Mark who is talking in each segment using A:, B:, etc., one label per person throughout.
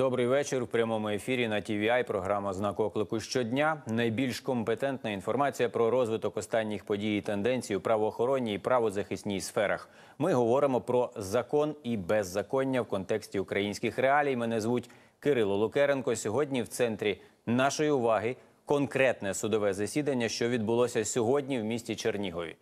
A: Добрий вечір. В прямому ефірі на TVI програма «Знак оклику щодня. Найбільш компетентна інформація про розвиток останніх подій і тенденцій у правоохоронній і правозахисній сферах. Ми говоримо про закон і беззаконня в контексті українських реалій. Мене звуть Кирило Лукеренко. Сьогодні в центрі нашої уваги конкретне судове засідання, що відбулося сьогодні в місті Чернігові.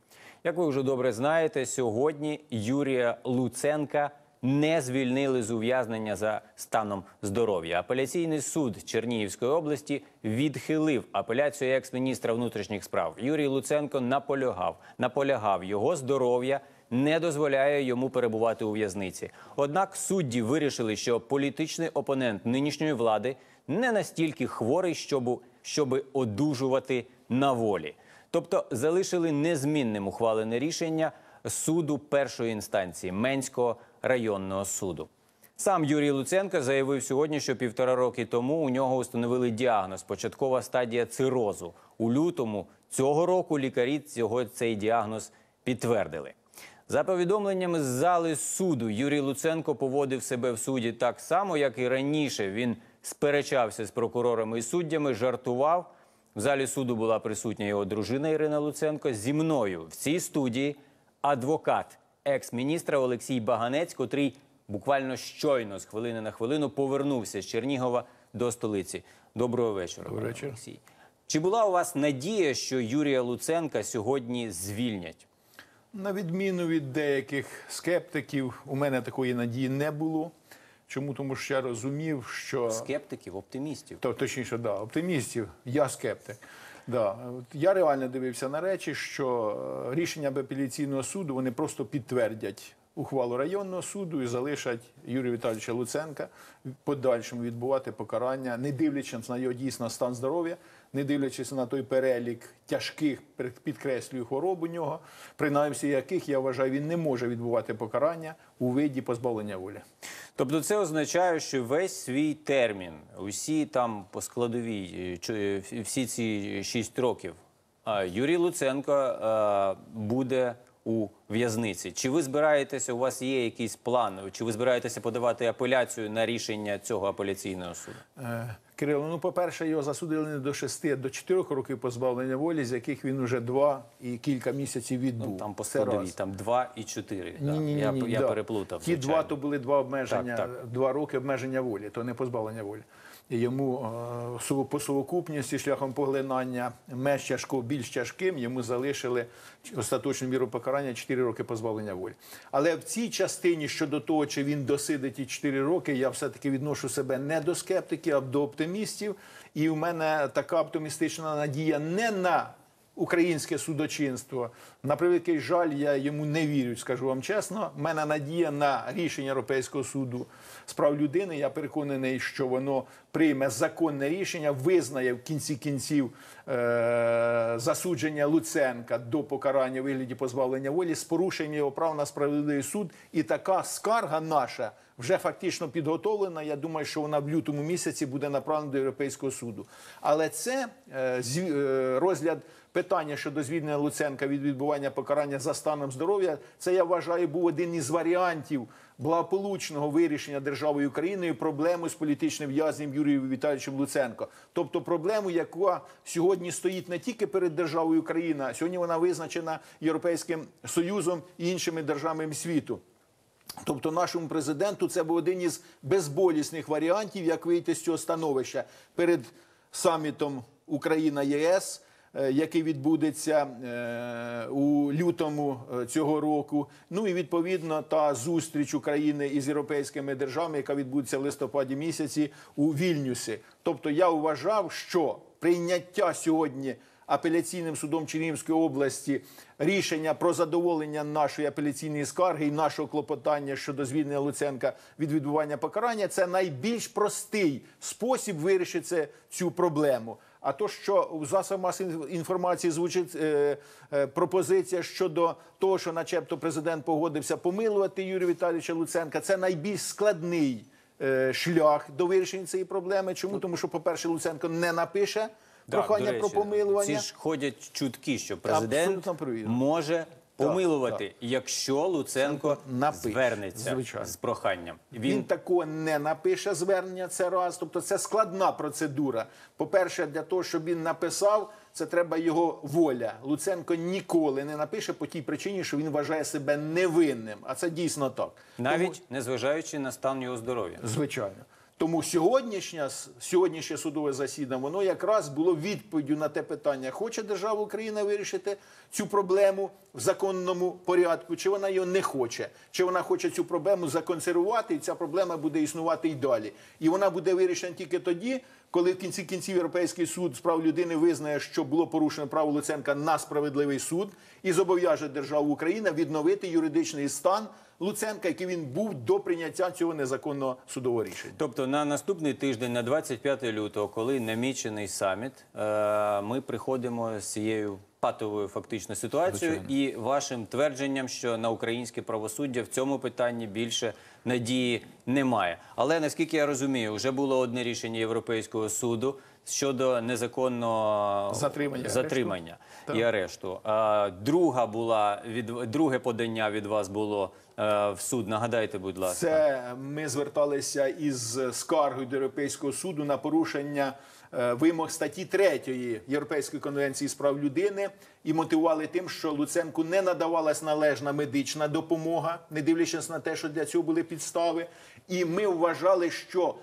A: Як ви вже добре знаєте, сьогодні Юрія Луценка не звільнили з ув'язнення за станом здоров'я. Апеляційний суд Чернігівської області відхилив апеляцію екс-міністра внутрішніх справ. Юрій Луценко наполягав, наполягав його здоров'я. Не дозволяє йому перебувати у в'язниці. Однак судді вирішили, що політичний опонент нинішньої влади не настільки хворий, щоб, щоб одужувати на волі. Тобто залишили незмінним ухвалене рішення суду першої інстанції Менського районного суду. Сам Юрій Луценко заявив сьогодні, що півтора роки тому у нього установили діагноз початкова стадія цирозу. У лютому цього року лікарі цього цей діагноз підтвердили. За повідомленнями з зали суду, Юрій Луценко поводив себе в суді так само, як і раніше. Він сперечався з прокурорами і суддями, жартував. В залі суду була присутня його дружина Ірина Луценко. Зі мною в цій студії адвокат екс-міністра Олексій Баганець, котрий буквально щойно з хвилини на хвилину повернувся з Чернігова до столиці. Доброго вечора, пане
B: вечір.
A: Олексій. Чи була у вас надія, що Юрія Луценка сьогодні звільнять?
B: На відміну від деяких скептиків, у мене такої надії не було. Чому? Тому що я розумів, що
A: Скептиків, оптимістів.
B: то, точніше, да, оптимістів, я скептик. Да. Я реально дивився на речі, що е, рішення апеляційного суду вони просто підтвердять ухвалу районного суду і залишать Юрія Віталійовича Луценка подальшому відбувати покарання, не дивлячись на його дійсно стан здоров'я, не дивлячись на той перелік тяжких підкреслюю хвороб у нього, принаймні яких я вважаю, він не може відбувати покарання у виді позбавлення волі.
A: Тобто це означає, що весь свій термін, усі там по складовій, е, е, всі ці шість років, Юрій Луценко е, буде у в'язниці. Чи ви збираєтеся, у вас є якийсь план, чи ви збираєтеся подавати апеляцію на рішення цього апеляційного суду?
B: Е, Кирило, ну по-перше, його засудили не до 6, а до 4 років позбавлення волі, з яких він уже 2 і кілька місяців відбув.
A: Ну, Там по складовій, там два і чотири. да.
B: Ні, ні, ні,
A: я
B: ні,
A: я
B: да.
A: переплутав.
B: Ті
A: звичайно.
B: два то були два обмеження,
A: Так, так.
B: два роки обмеження волі, то не позбавлення волі. Йому е, по совокупності шляхом поглинання меж тяжко більш тяжким йому залишили остаточну міру покарання 4 роки позбавлення волі. Але в цій частині щодо того, чи він досидить ті 4 роки, я все-таки відношу себе не до скептиків, а до оптимістів. І в мене така оптимістична надія не на українське судочинство. На превеликий жаль, я йому не вірю, скажу вам чесно. У мене надія на рішення Європейського суду з прав людини. Я переконаний, що воно прийме законне рішення, визнає в кінці кінців е- засудження Луценка до покарання у вигляді позбавлення волі з порушенням його прав на справедливий суд. І така скарга наша. Вже фактично підготовлена. Я думаю, що вона в лютому місяці буде направлена до Європейського суду. Але це е, е, розгляд питання щодо звільнення Луценка від відбування покарання за станом здоров'я. Це я вважаю був один із варіантів благополучного вирішення державою Україною проблеми з політичним в'язнем Юрієм Віталійовичем Луценко. Тобто проблему, яка сьогодні стоїть не тільки перед державою Україна, а сьогодні вона визначена Європейським Союзом і іншими державами світу. Тобто нашому президенту це був один із безболісних варіантів, як вийти з цього становища перед самітом Україна ЄС, е, який відбудеться е, у лютому е, цього року. Ну і відповідно та зустріч України із європейськими державами, яка відбудеться в листопаді місяці у Вільнюсі. Тобто я вважав, що прийняття сьогодні апеляційним судом Чернігівської області рішення про задоволення нашої апеляційної скарги і нашого клопотання щодо звільнення Луценка від відбування покарання це найбільш простий спосіб вирішити цю проблему. А то, що в засобах масової інформації звучить е, е, пропозиція щодо того, що, начебто, президент погодився помилувати Юрія Віталійовича Луценка, це найбільш складний е, шлях до вирішення цієї проблеми. Чому? Тому що, по-перше, Луценко не напише прохання
A: до
B: про помилування.
A: Ці ж ходять чутки, що президент може помилувати, якщо Луценко
B: напише,
A: звернеться
B: звичайно.
A: з проханням.
B: Він,
A: Він
B: такого не напише звернення, це раз. Тобто це складна процедура. По-перше, для того, щоб він написав, це треба його воля. Луценко ніколи не напише по тій причині, що він вважає себе невинним. А це дійсно так.
A: навіть незважаючи на стан його здоров'я.
B: Звичайно. Тому сьогоднішнє, сьогоднішнє судове засідання, воно якраз було відповіддю на те питання, хоче держава Україна вирішити цю проблему в законному порядку, чи вона його не хоче, чи вона хоче цю проблему законсервувати, і ця проблема буде існувати і далі. І вона буде вирішена тільки тоді, коли в кінці кінців Європейський суд з прав людини визнає, що було порушено право Луценка на справедливий суд і зобов'яже державу Україна відновити юридичний стан Луценка, який він був до прийняття цього незаконного судового рішення.
A: Тобто на наступний тиждень, на 25 лютого, коли намічений саміт, е, ми приходимо з цією патовою фактично ситуацією і вашим твердженням, що на українське правосуддя в цьому питанні більше надії немає. Але наскільки я розумію, вже було одне рішення Європейського суду щодо незаконного
B: Затримання,
A: затримання. І арешту. А, друга була від друге подання від вас було е, в суд. Нагадайте, будь ласка.
B: Це ми зверталися із скаргою до Європейського суду на порушення е, вимог статті 3 Європейської конвенції з прав людини і мотивували тим, що Луценку не надавалась належна медична допомога, не дивлячись на те, що для цього були підстави. І ми вважали, що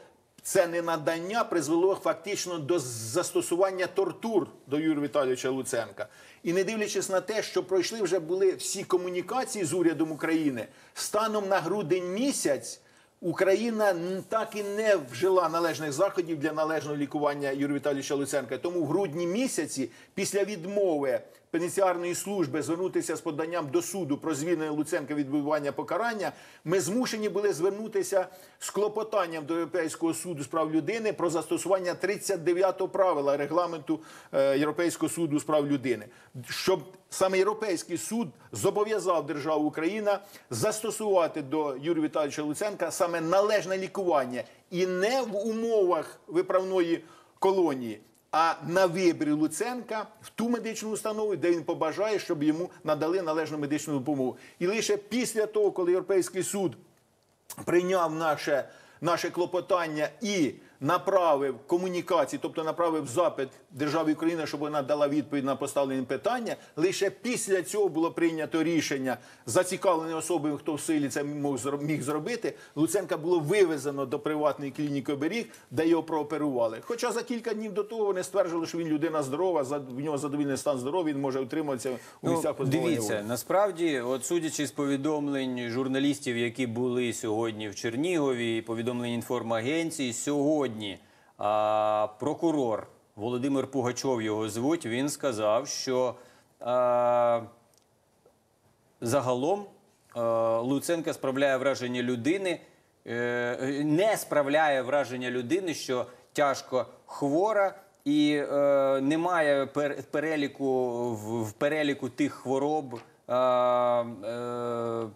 B: це ненадання призвело фактично до застосування тортур до Юрія Віталійовича Луценка. І не дивлячись на те, що пройшли вже були всі комунікації з урядом України, станом на грудень місяць Україна так і не вжила належних заходів для належного лікування Юрія Віталійовича Луценка. Тому в грудні місяці, після відмови пенітенціарної служби звернутися з поданням до суду про звільнення Луценка від відбування покарання, ми змушені були звернутися з клопотанням до Європейського суду з прав людини про застосування 39-го правила регламенту е, Європейського суду з прав людини, щоб саме Європейський суд зобов'язав державу Україна застосувати до Юрія Віталійовича Луценка саме належне лікування і не в умовах виправної колонії. А на вибір Луценка в ту медичну установу, де він побажає, щоб йому надали належну медичну допомогу. І лише після того, коли Європейський суд прийняв наше, наше клопотання і направив комунікації, тобто направив запит державі України, щоб вона дала відповідь на поставлені питання. Лише після цього було прийнято рішення зацікавлені особи, хто в силі це міг, зро- міг зробити. Луценка було вивезено до приватної клініки оберіг, де його прооперували. Хоча за кілька днів до того вони стверджували, що він людина здорова, в нього задовільний стан здоров'я, він може утримуватися у місцях позбавлення
A: Ну, дивіться,
B: волі.
A: насправді, от судячи з повідомлень журналістів, які були сьогодні в Чернігові, повідомлень інформагенції, сьогодні а, прокурор Володимир Пугачов його звуть. Він сказав, що а, загалом е, Луценка справляє враження людини, е, не справляє враження людини, що тяжко хвора. І е, немає пер- переліку в, в переліку тих хвороб, е, е,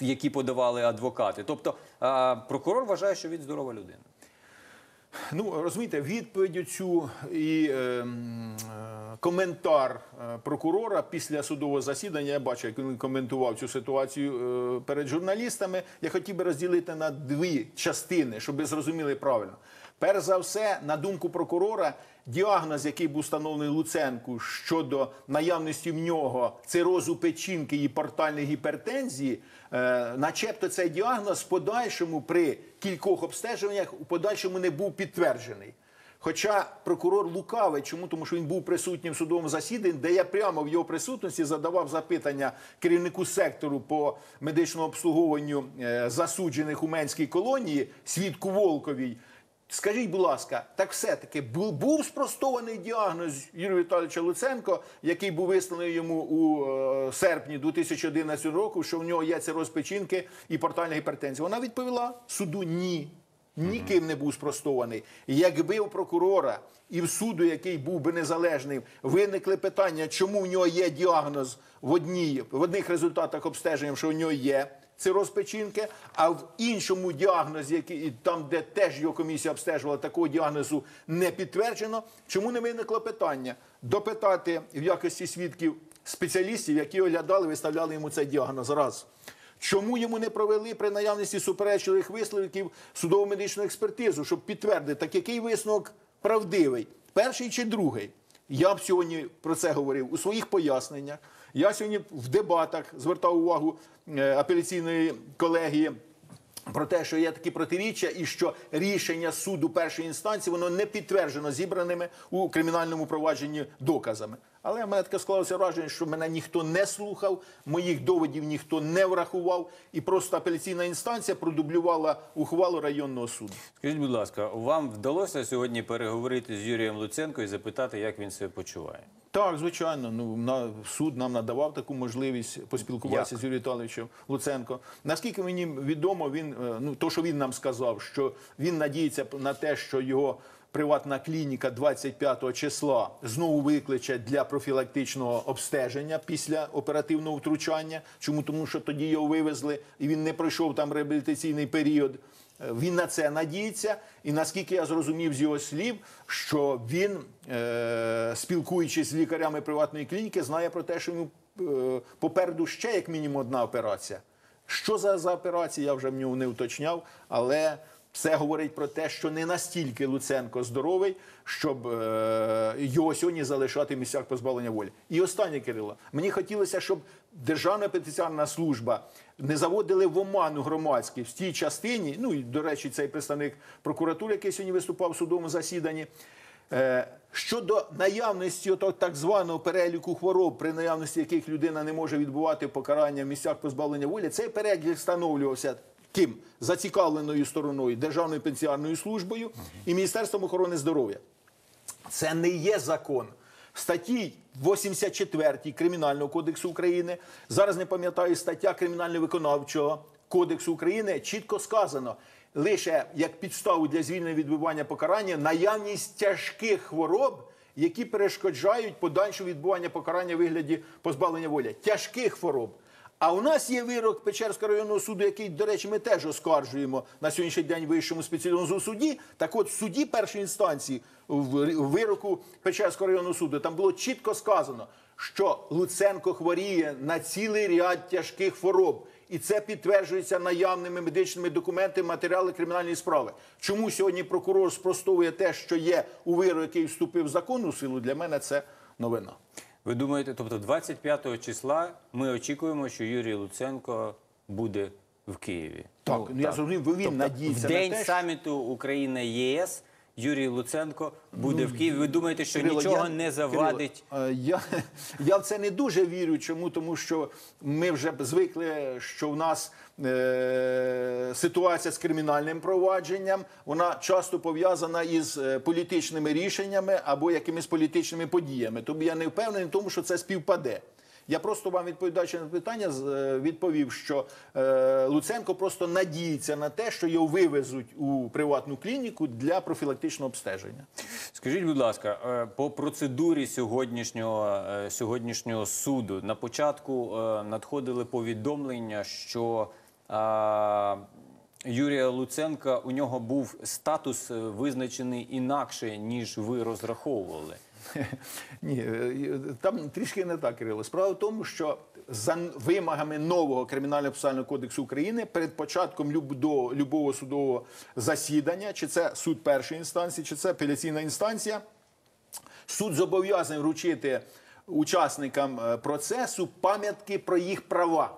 A: які подавали адвокати. Тобто е, прокурор вважає, що він здорова людина.
B: Ну розумієте, відповідь цю і е, е, коментар е, прокурора після судового засідання. Я бачу, як він коментував цю ситуацію е, перед журналістами. Я хотів би розділити на дві частини, щоб ви зрозуміли правильно. Перш за все, на думку прокурора, діагноз, який був встановлений Луценку щодо наявності в нього цирозу печінки і портальної гіпертензії, е, начебто цей діагноз в подальшому при кількох обстеженнях у подальшому не був підтверджений. Хоча прокурор лукавий, чому? Тому що він був присутнім в судовому засіданні, де я прямо в його присутності задавав запитання керівнику сектору по медичному обслуговуванню е, засуджених у Менській колонії, свідку Волковій. Скажіть, будь ласка, так все-таки бу- був спростований діагноз Юрія Віталійовича Луценко, який був висланий йому у е, серпні 2011 року, що в нього є цироз печінки і портальна гіпертензія. Вона відповіла суду ні. Ніким не був спростований. Якби у прокурора і в суду, який був би незалежним, виникли питання, чому в нього є діагноз в одній в одних результатах обстеження, що в нього є цироз печінки, а в іншому діагнозі, який там, де теж його комісія обстежувала, такого діагнозу не підтверджено. Чому не виникло питання допитати в якості свідків спеціалістів, які оглядали, виставляли йому цей діагноз. Раз. Чому йому не провели при наявності суперечливих висновків судово медичну експертизу, щоб підтвердити, так який висновок правдивий, перший чи другий? Я б сьогодні про це говорив у своїх поясненнях. Я сьогодні в дебатах звертав увагу е, апеляційної колегії про те, що є такі протиріччя, і що рішення суду першої інстанції воно не підтверджено зібраними у кримінальному провадженні доказами. Але в мене таке склалося враження, що мене ніхто не слухав, моїх доводів ніхто не врахував, і просто апеляційна інстанція продублювала ухвалу районного суду.
A: Скажіть, будь ласка, вам вдалося сьогодні переговорити з Юрієм Луценко і запитати, як він себе почуває?
B: Так, звичайно. Ну на суд нам надавав таку можливість поспілкуватися
A: Як?
B: з Юрієм Віталійовичем Луценко. Наскільки мені відомо, він е, ну то, що він нам сказав, що він надіється на те, що його приватна клініка 25 числа знову викличе для профілактичного обстеження після оперативного втручання. Чому тому, що тоді його вивезли, і він не пройшов там реабілітаційний період. Е, Він на це надіється, і наскільки я зрозумів з його слів, що він, е, спілкуючись з лікарями приватної клініки, знає про те, що йому е, попереду ще як мінімум одна операція. Що за, за операція, я вже в нього не уточняв, але все говорить про те, що не настільки Луценко здоровий, щоб е, його сьогодні залишати в місцях позбавлення волі. І останнє, Кирило, мені хотілося, щоб Державна петиціонна служба не заводили в оману громадськість в тій частині. Ну і до речі, цей представник прокуратури, який сьогодні виступав в судовому засіданні. Е, Щодо наявності отого так званого переліку хвороб, при наявності яких людина не може відбувати покарання в місцях позбавлення волі, цей перелік встановлювався ким зацікавленою стороною Державною пенсіонною службою і Міністерством охорони здоров'я. Це не є закон. Статті 84 Кримінального кодексу України, зараз не пам'ятаю стаття Кримінально-виконавчого кодексу України, чітко сказано, лише як підставу для звільнення відбування покарання наявність тяжких хвороб, які перешкоджають подальшу відбування покарання в вигляді позбавлення волі. Тяжких хвороб. А у нас є вирок Печерського районного суду, який, до речі, ми теж оскаржуємо на сьогоднішній день вищому спеціальному суді. Так от, в суді першої інстанції в вироку Печерського районного суду там було чітко сказано, що Луценко хворіє на цілий ряд тяжких хвороб. І це підтверджується наявними медичними документами, матеріали кримінальної справи. Чому сьогодні прокурор спростовує те, що є у вироку, який вступив в законну силу? Для мене це новина.
A: Ви думаєте, тобто 25 числа ми очікуємо, що Юрій Луценко буде в Києві?
B: Так, ну, я зрозумів, бо він надіється
A: в
B: на
A: день
B: те, що-
A: саміту Україна ЄС Юрій Луценко буде в Києві. Ви думаєте, що
B: Кирило,
A: нічого
B: я-
A: не завадить?
B: Кирило, е, я, я в це не дуже вірю. Чому? Тому що ми вже звикли, що в нас е, ситуація з кримінальним провадженням вона часто пов'язана із е, політичними рішеннями або якимись політичними подіями. Тому я не впевнений в тому, що це співпаде. Я просто вам відповідаючи на питання, е, відповів, що е, Луценко просто надіється на те, що його вивезуть у приватну клініку для профілактичного обстеження.
A: Скажіть, будь ласка, е, по процедурі сьогоднішнього, сьогоднішнього суду на початку надходили повідомлення, що е, Юрія Луценка у нього був статус визначений інакше, ніж ви розраховували.
B: Ні, е, там трішки не так, Кирило. Справа в тому, що за вимогами нового кримінального процесуального кодексу України перед початком люб- любого судового засідання, чи це суд першої інстанції, чи це апеляційна інстанція, суд зобов'язаний вручити учасникам е, процесу пам'ятки про їх права.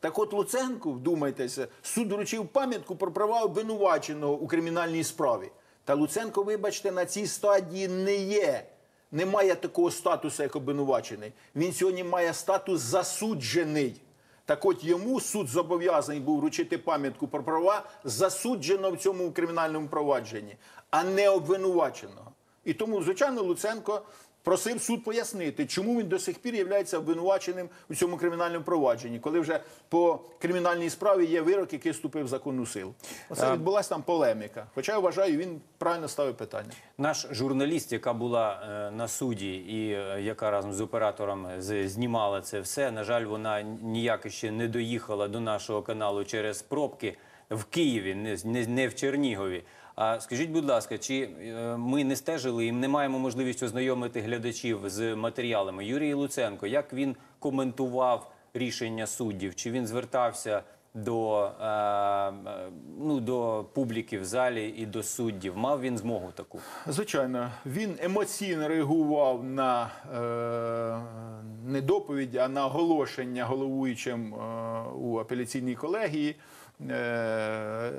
B: Так от Луценку, вдумайтеся, суд вручив пам'ятку про права обвинуваченого у кримінальній справі. Та Луценко, вибачте, на цій стадії не є. Немає такого статусу, як обвинувачений. Він сьогодні має статус засуджений. Так от йому суд зобов'язаний був вручити пам'ятку про права засудженого в цьому кримінальному провадженні, а не обвинуваченого. І тому, звичайно, Луценко просив суд пояснити, чому він до сих пір є обвинуваченим у цьому кримінальному провадженні, коли вже по кримінальній справі є вирок, який вступив в законну силу. Оце відбулася там полеміка. Хоча я вважаю, він правильно ставив питання.
A: Наш журналіст, яка була е, на суді і е, яка разом з оператором знімала це все, на жаль, вона ніяк ще не доїхала до нашого каналу через пробки в Києві, не в Чернігові. А скажіть, будь ласка, чи е, ми не стежили і не маємо можливість ознайомити глядачів з матеріалами? Юрій Луценко, як він коментував рішення суддів? Чи він звертався до, е, е, ну, до публіки в залі і до суддів? Мав він змогу таку?
B: Звичайно, він емоційно реагував на е, не доповідь, а на оголошення головуючим е, у апеляційній колегії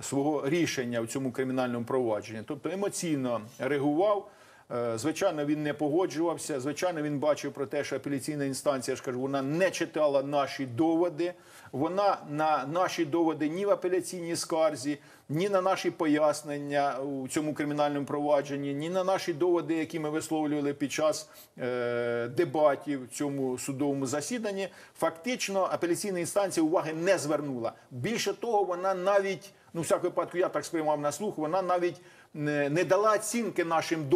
B: свого рішення в цьому кримінальному провадженні. Тобто емоційно реагував. Е, Звичайно, він не погоджувався. Звичайно, він бачив про те, що апеляційна інстанція, я ж кажу, вона не читала наші доводи. Вона на наші доводи ні в апеляційній скарзі, ні на наші пояснення у цьому кримінальному провадженні, ні на наші доводи, які ми висловлювали під час е, дебатів в цьому судовому засіданні. Фактично, апеляційна інстанція уваги не звернула. Більше того, вона навіть ну, всяк випадку, я так сприймав на слух, вона навіть не, дала оцінки нашим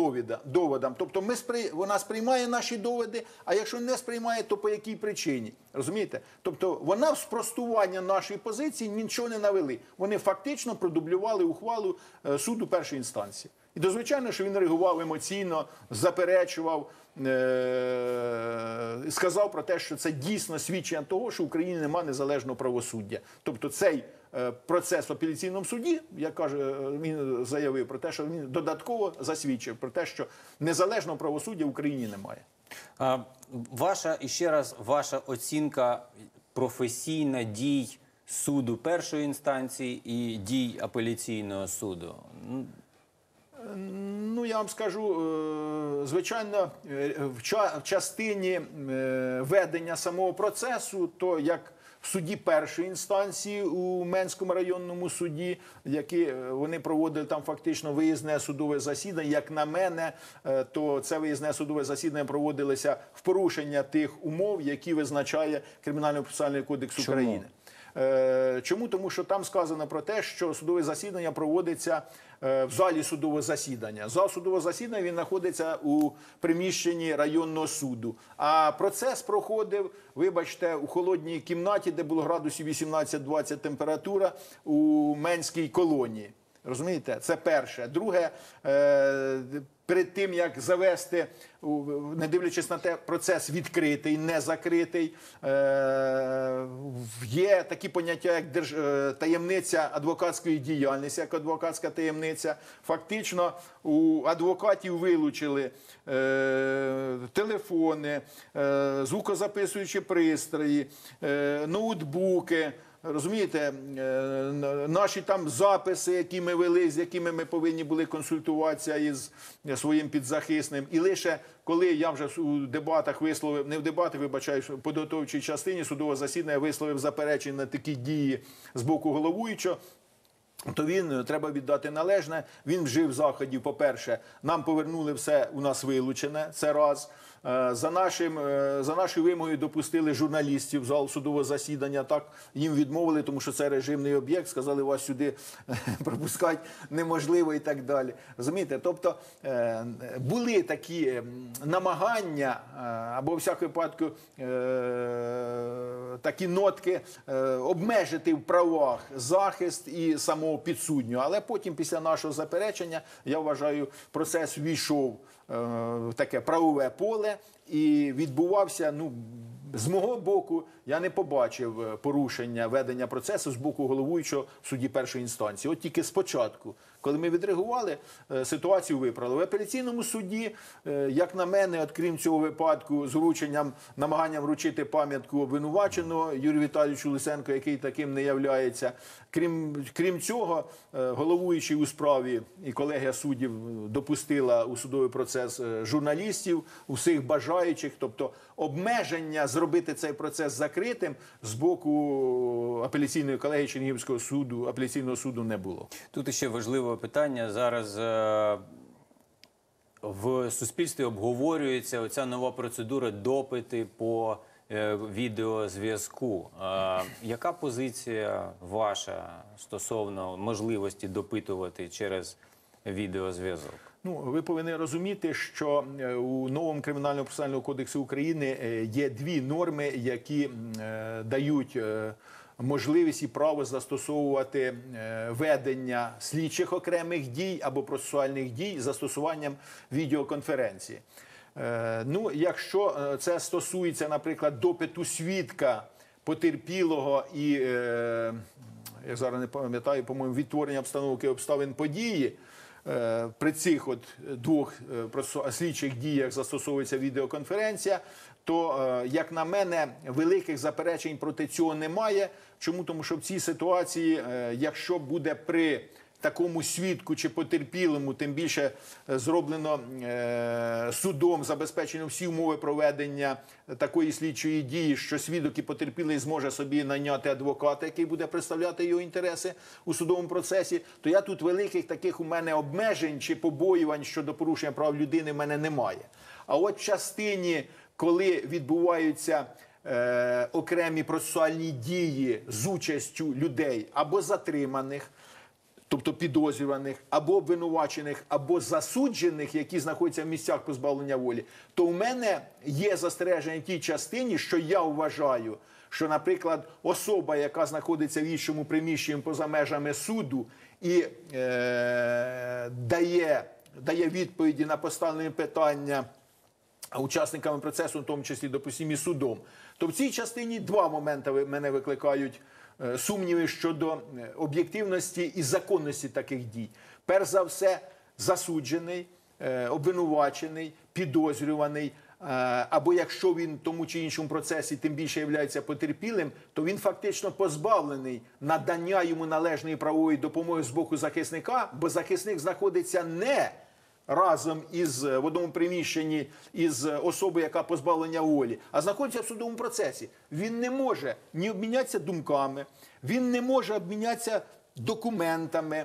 B: доводам. Тобто ми спри, вона сприймає наші доводи, а якщо не сприймає, то по якій причині? Розумієте? Тобто вона в спростування нашої позиції нічого не навели. Вони фактично продублювали ухвалу е, суду першої інстанції. І то, звичайно, що він реагував емоційно, заперечував, е- сказав про те, що це дійсно свідчення того, що в Україні немає незалежного правосуддя. Тобто цей процес в апеляційному суді, як каже, е, він заявив про те, що він додатково засвідчив про те, що незалежного правосуддя в Україні немає.
A: А, ваша і ще раз ваша оцінка професійна дій суду першої інстанції і дій апеляційного суду. Ну,
B: я вам скажу, е, звичайно, е, в частині е, ведення самого процесу, то як суді першої інстанції у Менському районному суді, які е, вони проводили там фактично виїзне судове засідання. Як на мене, е, то це виїзне судове засідання проводилося в порушення тих умов, які визначає Кримінально-процесуальний кодекс
A: Чому?
B: України. Е, Чому? Тому що там сказано про те, що судове засідання проводиться е, в залі судового засідання. Зал судового засідання він знаходиться у приміщенні районного суду. А процес проходив, вибачте, у холодній кімнаті, де було градусів 18-20 температура у Менській колонії. Розумієте, це перше. Друге, е, перед тим як завести, не дивлячись на те, процес відкритий, не закритий. Е, є такі поняття, як держ... е, таємниця адвокатської діяльності, як адвокатська таємниця. Фактично у адвокатів вилучили телефони, звукозаписуючі пристрої, ноутбуки. Розумієте, е, наші там записи, які ми вели, з якими ми повинні були консультуватися із своїм підзахисним. І лише коли я вже у дебатах висловив, не в дебатах, вибачаюсь, в підготовчій частині судового засідання висловив заперечення на такі дії з боку головуючого. То він е, треба віддати належне. Він вжив заходів. По-перше, нам повернули все у нас вилучене. Це раз. Е, За нашим е, за нашою вимогою допустили журналістів в зал судового засідання. Так їм відмовили, тому що це режимний об'єкт. Сказали, вас сюди пропускати неможливо і так далі. Розумієте? Тобто е, були такі намагання е, або в всякому випадку е, такі нотки е, обмежити в правах захист і самого підсуднього. Але потім, після нашого заперечення, я вважаю, процес війшов е, таке правове поле і відбувався. Ну з мого боку, я не побачив е, порушення ведення процесу з боку головуючого в суді першої інстанції. От тільки спочатку, коли ми відреагували, е, ситуацію виправили. В апеляційному суді, е, як на мене, от крім цього випадку, з врученням намаганням вручити пам'ятку обвинуваченого Юрію Віталійовичу Лисенко, який таким не являється. Крім, крім цього, головуючий у справі і колегія суддів допустила у судовий процес журналістів, усіх бажаючих, тобто обмеження зробити цей процес закритим з боку апеляційної колегії Чернігівського суду, апеляційного суду не було.
A: Тут ще важливе питання. Зараз е, в суспільстві обговорюється оця нова процедура допити по е, відеозв'язку. Е, яка позиція ваша стосовно можливості допитувати через відеозв'язок?
B: Ну, ви повинні розуміти, що е, у новому кримінальному процесуальному кодексі України е, є дві норми, які е, дають можливість і право застосовувати ведення слідчих окремих дій або процесуальних дій з застосуванням відеоконференції. Ну, якщо це стосується, наприклад, допиту свідка потерпілого і я зараз не пам'ятаю, по-моєму, відтворення обстановки обставин події. Е, При цих от двох е, слідчих діях застосовується відеоконференція. То, е, як на мене, великих заперечень проти цього немає. Чому? Тому що в цій ситуації, якщо буде при такому свідку чи потерпілому, тим більше е, зроблено е, судом, забезпечено всі умови проведення такої слідчої дії, що свідок і потерпілий зможе собі найняти адвоката, який буде представляти його інтереси у судовому процесі, то я тут великих таких у мене обмежень чи побоювань щодо порушення прав людини в мене немає. А от частині, коли відбуваються е, окремі процесуальні дії з участю людей або затриманих, тобто підозрюваних, або обвинувачених, або засуджених, які знаходяться в місцях позбавлення волі, то у мене є застереження в тій частині, що я вважаю, що, наприклад, особа, яка знаходиться в іншому приміщенні поза межами суду і е, дає, дає відповіді на поставлені питання учасниками процесу, в тому числі, допустимо, і судом. То в цій частині два моменти мене викликають сумніви щодо е, об'єктивності і законності таких дій. Перш за все, засуджений, е, обвинувачений, підозрюваний. е, Або якщо він в тому чи іншому процесі тим більше є потерпілим, то він фактично позбавлений надання йому належної правової допомоги з боку захисника, бо захисник знаходиться не разом із е, в одному приміщенні із е, особою, яка позбавлення волі, а знаходиться в судовому процесі. Він не може ні обмінятися думками, він не може обмінятися документами.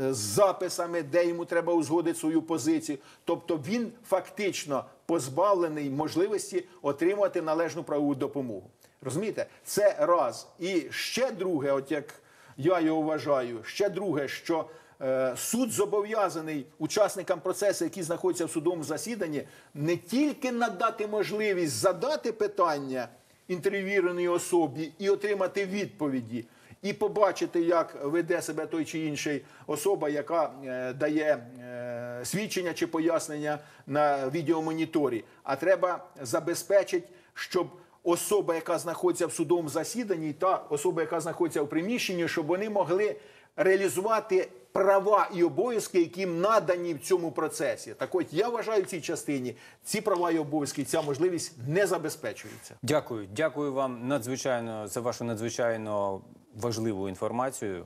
B: е, записами, де йому треба узгодити свою позицію, тобто він фактично позбавлений можливості отримати належну правову допомогу. Розумієте, це раз. І ще друге, от як я його вважаю, ще друге, що суд зобов'язаний учасникам процесу, які знаходяться в судовому засіданні, не тільки надати можливість задати питання інтерв'юваній особі і отримати відповіді, і побачити, як веде себе той чи інший особа, яка е, дає е, свідчення чи пояснення на відеомоніторі. А треба забезпечити, щоб особа, яка знаходиться в судовому засіданні, та особа, яка знаходиться в приміщенні, щоб вони могли реалізувати права і обов'язки, які надані в цьому процесі. Так от я вважаю в цій частині ці права і обов'язки, ця можливість не забезпечується.
A: Дякую, дякую вам надзвичайно за вашу надзвичайно важливу інформацію.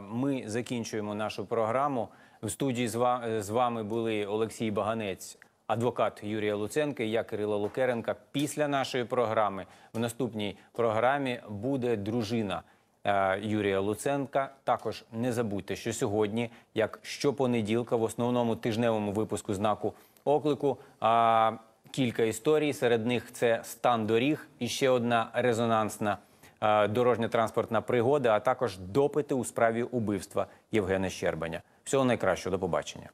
A: Ми закінчуємо нашу програму. В студії з ва- з вами були Олексій Баганець, адвокат Юрія Луценка я Кирила Лукеренка. Після нашої програми в наступній програмі буде дружина. Е, Юрія Луценка. Також не забудьте, що сьогодні, як щопонеділка, в основному тижневому випуску знаку оклику, кілька історій. Серед них це стан доріг і ще одна резонансна е, дорожня транспортна пригода, а також допити у справі убивства Євгена Щербаня. Всього найкращого, до побачення.